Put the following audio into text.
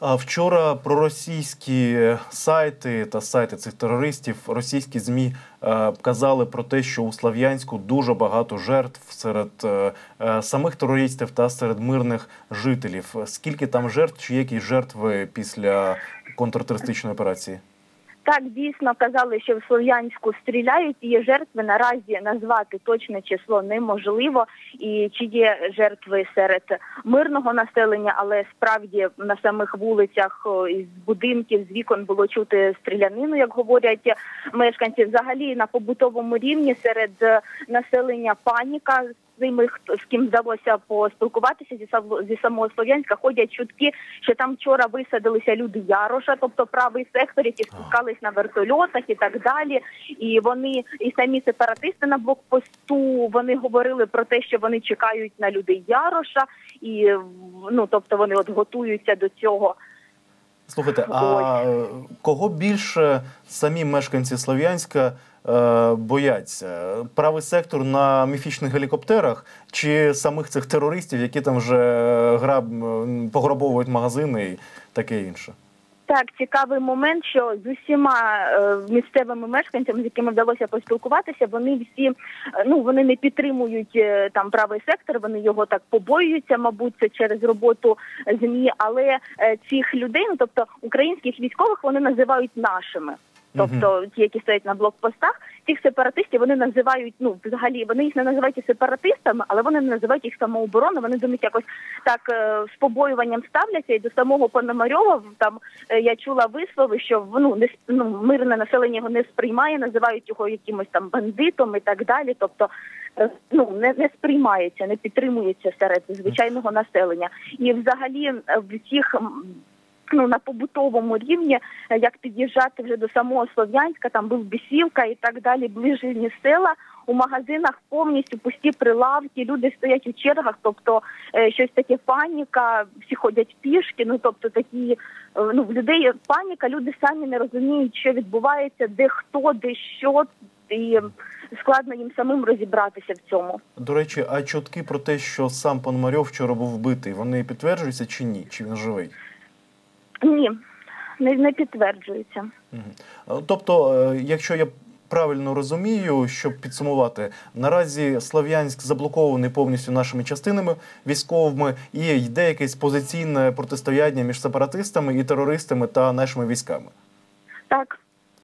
Вчора проросійські сайти та сайти цих терористів, російські змі е, казали про те, що у Слав'янську дуже багато жертв серед е, е, самих терористів та серед мирних жителів. Скільки там жертв, чи які жертви після контртерористичної операції? Так дійсно казали, що в Слов'янську стріляють. Є жертви. Наразі назвати точне число неможливо. І чи є жертви серед мирного населення, але справді на самих вулицях із будинків з вікон було чути стрілянину, як говорять мешканці. Взагалі на побутовому рівні серед е, населення паніка. Ними хто з ким вдалося поспілкуватися зі зі самого Слов'янська ходять чутки, що там вчора висадилися люди Яроша, тобто правий сектор, які спускались на вертольотах і так далі. І вони і самі сепаратисти на блокпосту вони говорили про те, що вони чекають на людей Яроша, і ну тобто вони от готуються до цього. Слухайте, а кого більше самі мешканці Слов'янська бояться? Правий сектор на міфічних гелікоптерах чи самих цих терористів, які там вже граб пограбовують магазини і таке інше? Так, цікавий момент, що з усіма е, місцевими мешканцями, з якими вдалося поспілкуватися, вони всі е, ну вони не підтримують е, там правий сектор, вони його так побоюються, мабуть, це через роботу змі. Але е, цих людей, ну тобто українських військових, вони називають нашими. Тобто ті, які стоять на блокпостах, цих сепаратистів вони називають, ну взагалі вони їх не називають сепаратистами, але вони не називають їх самообороною. Вони до них якось так е, з побоюванням ставляться. І до самого Пономарьова там е, я чула вислови, що ну не ну, мирне населення його не сприймає, називають його якимось там бандитом і так далі. Тобто е, ну не, не сприймається, не підтримується серед звичайного населення. І взагалі в цих ну на побутовому рівні, е, як під'їжджати вже до самого Слов'янська, там був Бісівка і так далі, ближні села. У магазинах повністю пусті прилавки, люди стоять у чергах, тобто е, щось таке паніка, всі ходять пішки. Ну тобто такі е, ну в людей паніка, люди самі не розуміють, що відбувається, де хто, де що, і складно їм самим розібратися в цьому. До речі, а чутки про те, що сам Пономарьов вчора був вбитий, вони підтверджуються чи ні? Чи він живий? Ні, не, не підтверджується. Е, Тобто, е, якщо я правильно розумію, щоб підсумувати, наразі Слов'янськ заблокований повністю нашими частинами військовими, і йде якесь позиційне протистояння між сепаратистами і терористами та нашими військами. Так.